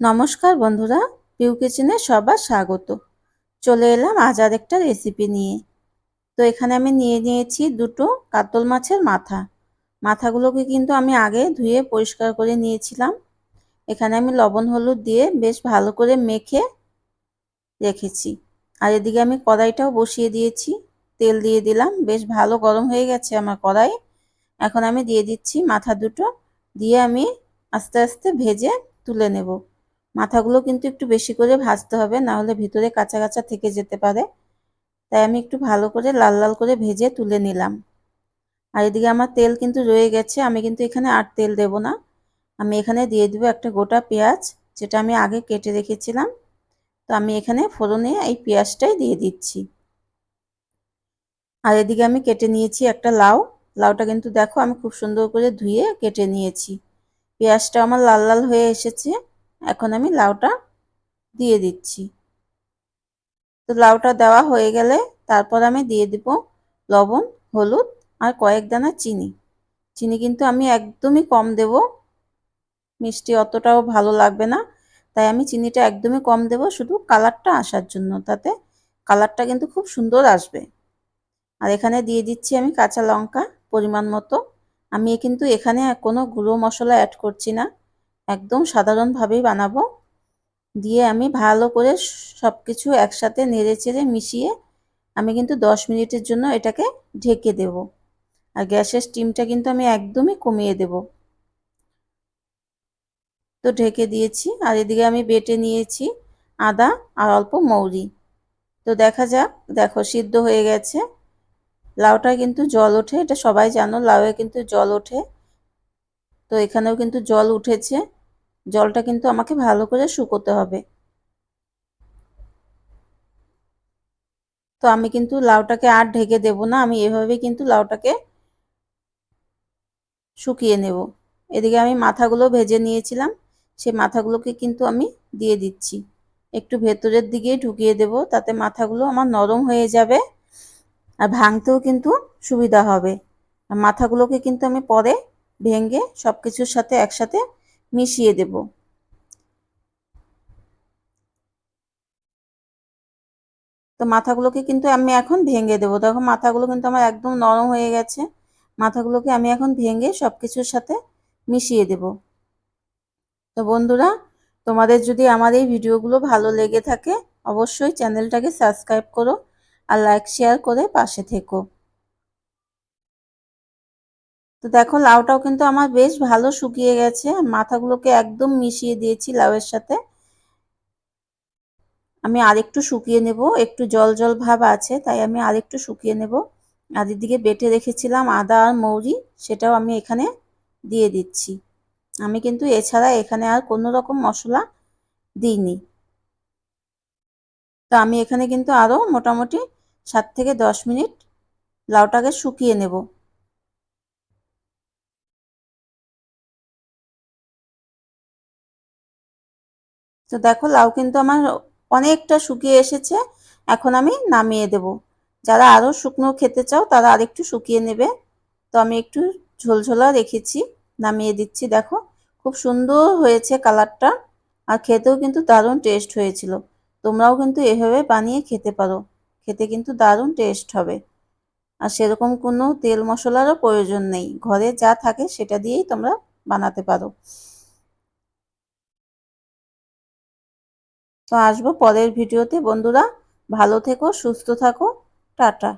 নমস্কার বন্ধুরা পিউ কিচেনে সবার স্বাগত। চলে এলাম আজ আর একটা রেসিপি নিয়ে। তো এখানে আমি নিয়ে নিয়েছি দুটো কাতল মাছের মাথা। মাথাগুলোকে কিন্তু আমি আগে ধুয়ে পরিষ্কার করে নিয়েছিলাম। এখানে আমি লবণ হলুদ দিয়ে বেশ ভালো করে মেখে রেখেছি। আর এদিকে আমি কড়াইটাও বসিয়ে দিয়েছি। তেল দিয়ে দিলাম, বেশ ভালো গরম হয়ে গেছে আমার কড়াই। এখন আমি দিয়ে দিচ্ছি মাথা দুটো, দিয়ে আমি আস্তে আস্তে ভেজে তুলে নেব। মাথাগুলো কিন্তু একটু বেশি করে ভাজতে হবে না হলে ভিতরে কাঁচা কাঁচা থেকে যেতে পারে। তাই আমি একটু ভালো করে লাল লাল করে ভেজে তুলে নিলাম। আর এদিকে আমার তেল কিন্তু রয়ে গেছে, আমি কিন্তু এখানে আর তেল দেব না। আমি এখানে দিয়ে দেবো একটা গোটা পেঁয়াজ, যেটা আমি আগে কেটে রেখেছিলাম। তো আমি এখানে ফোড়নে এই পেঁয়াজটাই দিয়ে দিচ্ছি। আর এদিকে আমি কেটে নিয়েছি একটা লাউ। লাউটা কিন্তু দেখো আমি খুব সুন্দর করে ধুয়ে কেটে নিয়েছি। পেঁয়াজটা আমার লাল লাল হয়ে এসেছে। এখন আমি লাউটা দিয়ে দিচ্ছি। তো লাউটা দেওয়া হয়ে গেলে তারপর আমি দিয়ে দিব লবণ, হলুদ আর কয়েক দানা চিনি। চিনি কিন্তু আমি একদমই কম দেব। মিষ্টি অতটাও ভালো লাগবে না। তাই আমি চিনিটা একদমই কম দেব শুধু কালারটা আসার জন্য। তাতে কালারটা কিন্তু খুব সুন্দর আসবে। আর এখানে দিয়ে দিচ্ছি আমি কাঁচা লঙ্কা পরিমাণ মতো। আমি কিন্তু এখানে কোনো গুঁড়ো মশলা অ্যাড করছি না। একদম সাধারণভাবেই বানাবো। দিয়ে আমি ভালো করে সব কিছু একসাথে নেড়ে চেড়ে মিশিয়ে আমি কিন্তু দশ মিনিটের জন্য এটাকে ঢেকে দেব। আর গ্যাসের স্টিমটা কিন্তু আমি একদমই কমিয়ে দেব। তো ঢেকে দিয়েছি। আর এদিকে আমি বেটে নিয়েছি আদা আর অল্প মৌরি। তো দেখা যাক, দেখো সিদ্ধ হয়ে গেছে। লাউটা কিন্তু জল ওঠে, এটা সবাই জানো, লাউয়ে কিন্তু জল ওঠে। তো এখানেও কিন্তু জল উঠেছে। জলটা কিন্তু আমাকে ভালো করে শুকোতে হবে। তো আমি কিন্তু লাউটাকে আর ঢেকে দেব না, আমি এভাবেই কিন্তু লাউটাকে শুকিয়ে নেব। এদিকে আমি মাথাগুলো ভেজে নিয়েছিলাম সেই মাথাগুলোকে কিন্তু আমি দিয়ে দিচ্ছি। একটু ভেতরের দিকে ঢুকিয়ে দেব, তাতে মাথাগুলো আমার নরম হয়ে যাবে আর ভাঙতেও কিন্তু সুবিধা হবে। আর মাথাগুলোকে কিন্তু আমি পরে ভেঙে সব কিছুর সাথে একসাথে মিশিয়ে দেব। তো মাথাগুলোকে কিন্তু আমি এখন ভেঙে দেবো। দেখো, মাথাগুলো কিন্তু আমার একদম নরম হয়ে গেছে। মাথাগুলোকে আমি এখন ভেঙে সব কিছুর সাথে মিশিয়ে দেব। তো বন্ধুরা, তোমাদের যদি আমার এই ভিডিওগুলো ভালো লেগে থাকে, অবশ্যই চ্যানেলটাকে সাবস্ক্রাইব করো আর লাইক, শেয়ার করে পাশে থেকো। তো দেখো, লাউটাও কিন্তু আমার বেশ ভালো শুকিয়ে গেছে মাথাগুলোকে একদম মিশিয়ে দিয়েছি লাউয়ের সাথে। আমি আরেকটু শুকিয়ে নেব, একটু জল জল ভাব আছে, তাই আমি আরেকটু শুকিয়ে নেব। আর এদিকে বেটে রেখেছিলাম আদা আর মৌরি, সেটাও আমি এখানে দিয়ে দিচ্ছি। আমি কিন্তু এছাড়া এখানে আর কোনো রকম মশলা দিইনি। তো আমি এখানে কিন্তু আরও মোটামুটি সাত থেকে দশ মিনিট লাউটাকে শুকিয়ে নেব। তো দেখো, লাউ কিন্তু আমার অনেকটা শুকিয়ে এসেছে। এখন আমি নামিয়ে দেব। যারা আরও শুকনো খেতে চাও, তারা আরেকটু শুকিয়ে নেবে। তো আমি একটু ঝোলঝোলা রেখেছি, নামিয়ে দিচ্ছি। দেখো, খুব সুন্দর হয়েছে কালারটা। আর খেতেও কিন্তু দারুণ টেস্ট হয়েছিল। তোমরাও কিন্তু এভাবে বানিয়ে খেতে পারো। খেতে কিন্তু দারুণ টেস্ট হবে। আর সেরকম কোনো তেল মশলারও প্রয়োজন নেই। ঘরে যা থাকে, সেটা দিয়েই তোমরা বানাতে পারো। তো আসব পরের ভিডিওতে। বন্ধুরা ভালো থেকো সুস্থ থাকো। টাটা।